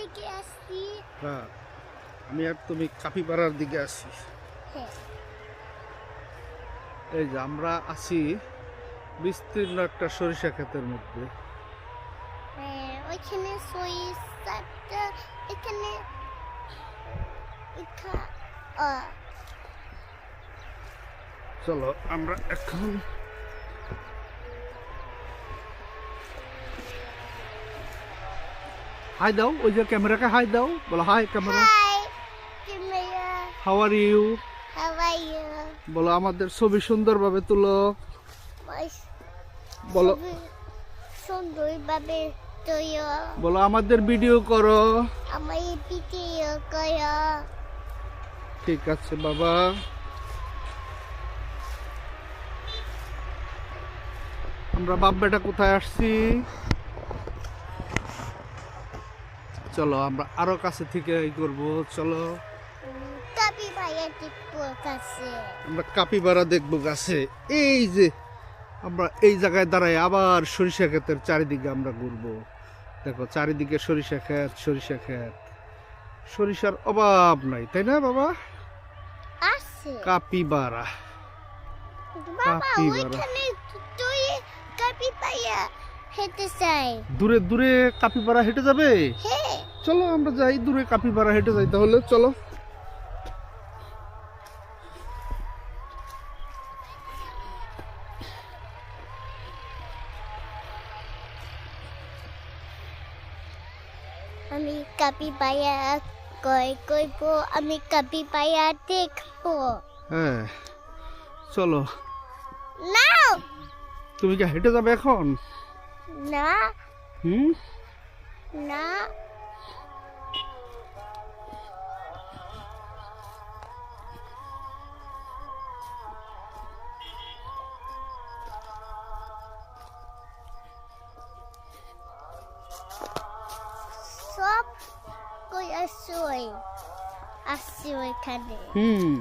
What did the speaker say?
দিকে আসছি। হ্যাঁ আমি আর তুমি কাপিপাড়ার দিকে আসি হ্যাঁ। এই যে আমরা আছি বিস্তীর্ণ একটা সরিষা ক্ষেতের মধ্যে। হ্যাঁ ওইখানে সরিষাটা এখানে চলো আমরা এখন হাই দাও ওই যে ক্যামেরাকে হাই দাও বলো hi camera how are you বলো আমাদের ছবি সুন্দরভাবে তুলো বলো সুন্দরভাবে বলো আমাদের ভিডিও করো আমার ভিডিও করো ঠিক আছে বাবা আমরা বাপ বেটা কোথায় আসছি চলো আমরা আরও কাছে থেকে এই করব চলো। আমরা কাপিবারা দেখব গাছে এই যে আমরা এই জায়গায় দাঁড়াই আবার সরিষা ক্ষেতের চারিদিকে আমরা ঘুরবো। দেখো চারিদিকে সরিষা ক্ষেত সরিষা ক্ষেত। সরিষার অভাব নাই তাই না বাবা? কাপিবারা কাপিবারা। দূরে দূরে কাপিপাড়া হেঁটে যাবে? হ্যাঁ চলো আমরা যাই দূরে কাপিপাড়া হেঁটে যাই তাহলে চলো। আমি কাপি ভাইয়া কই কইব আমি কাপি ভাইয়া দেখব। হ্যাঁ চলো। না! তুমি কি হেঁটে যাবে এখন? না। হুম? না। আসই আসছি ওইখানে হুম।